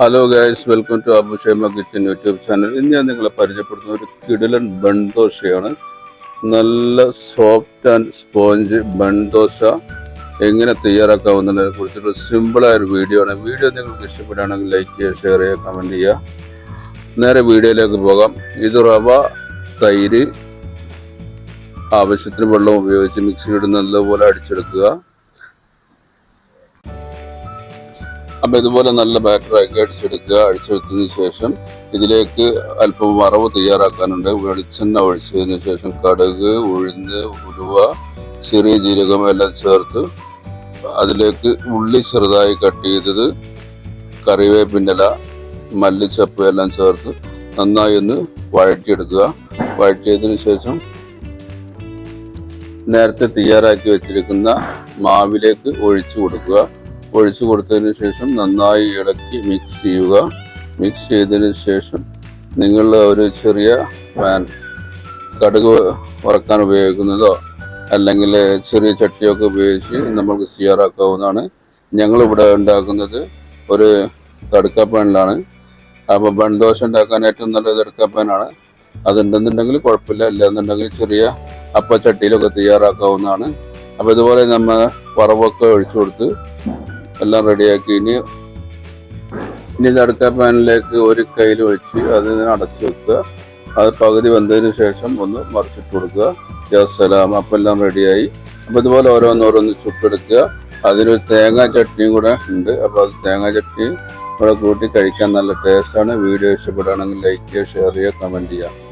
Hello guys welcome to Abu Shaima kitchen YouTube channel ഇന്ന് ഞാൻ നിങ്ങളെ പരിചയപ്പെടുത്തുന്ന ഒരു കിടിലൻ ബൺദോശയാണ് നല്ല സോഫ്റ്റ് ആൻഡ് സ്പോഞ്ച് ബൺദോശ എങ്ങനെ തയ്യാറാക്കാവുന്നതിനെ കുറിച്ചുള്ള സിമ്പിളായ ഒരു വീഡിയോ ആണ്. വീഡിയോ നിങ്ങൾക്ക് ഇഷ്ടപ്പെടുകയാണെങ്കിൽ ലൈക്ക് ചെയ്യുക ഷെയർ ചെയ്യുക കമന്റ് ചെയ്യുക. നേരെ വീഡിയോയിലേക്ക് പോകാം. ഇത് റവ തൈര് ആവശ്യത്തിന് വെള്ളം ഉപയോഗിച്ച് മിക്സിയിലിട്ട് നല്ലപോലെ അടിച്ചെടുക്കുക. അപ്പോൾ ഇതുപോലെ നല്ല ബാറ്ററാക്കി അടിച്ചെടുക്കുക. അടിച്ചെടുത്തതിന് ശേഷം ഇതിലേക്ക് അല്പം വറവ് തയ്യാറാക്കാനുണ്ട്. വെളിച്ചെണ്ണ ഒഴിച്ചതിന് ശേഷം കടുക് ഉഴുന്ന് ഉലുവ ചെറിയ ജീരകം എല്ലാം ചേർത്ത് അതിലേക്ക് ഉള്ളി ചെറുതായി കട്ട് ചെയ്തത് കറിവേപ്പിന്റെല മല്ലിച്ചപ്പ് എല്ലാം ചേർത്ത് നന്നായി ഒന്ന് വഴറ്റിയെടുക്കുക. വഴറ്റിയതിന് ശേഷം നേരത്തെ തയ്യാറാക്കി വെച്ചിരിക്കുന്ന മാവിലേക്ക് ഒഴിച്ചു കൊടുക്കുക. ഒഴിച്ചു കൊടുത്തതിന് ശേഷം നന്നായി ഇളക്കി മിക്സ് ചെയ്യുക. മിക്സ് ചെയ്തതിന് ശേഷം നിങ്ങൾ ഒരു ചെറിയ പാൻ കടുക് വറക്കാൻ ഉപയോഗിക്കുന്നതോ അല്ലെങ്കിൽ ചെറിയ ചട്ടിയൊക്കെ ഉപയോഗിച്ച് നമ്മൾക്ക് തയ്യാറാക്കാവുന്നതാണ്. ഞങ്ങളിവിടെ ഉണ്ടാക്കുന്നത് ഒരു തടുക്കപ്പാനിലാണ് അപ്പോൾ ബൺദോശ ഉണ്ടാക്കാൻ ഏറ്റവും നല്ലത് തടുക്കപ്പാനാണ് അതുണ്ടെന്നുണ്ടെങ്കിൽ കുഴപ്പമില്ല. അല്ലാന്നുണ്ടെങ്കിൽ ചെറിയ അപ്പച്ചട്ടിയിലൊക്കെ തയ്യാറാക്കാവുന്നതാണ്. അപ്പോൾ ഇതുപോലെ നമ്മൾ വറവൊക്കെ ഒഴിച്ചു കൊടുത്ത് എല്ലാം റെഡിയാക്കി. ഇനി ഇനി തടുക്ക പാനിലേക്ക് ഒരു കയ്യിൽ വെച്ച് അത് അടച്ചു വെക്കുക. അത് പകുതി വെന്തതിന് ശേഷം ഒന്ന് മറിച്ചിട്ട് കൊടുക്കുക. ജസലാം അപ്പം എല്ലാം റെഡിയായി. അപ്പം ഇതുപോലെ ഓരോന്നോരോന്ന് ചുട്ടെടുക്കുക. അതിനൊരു തേങ്ങാ ചട്നിയും കൂടെ ഉണ്ട്. അപ്പോൾ അത് തേങ്ങാ ചട്നി കൂടെ കൂട്ടി കഴിക്കാൻ നല്ല ടേസ്റ്റാണ് വീഡിയോ ഇഷ്ടപ്പെടുകയാണെങ്കിൽ ലൈക്ക് ചെയ്യുക ഷെയർ ചെയ്യുക കമന്റ് ചെയ്യുക.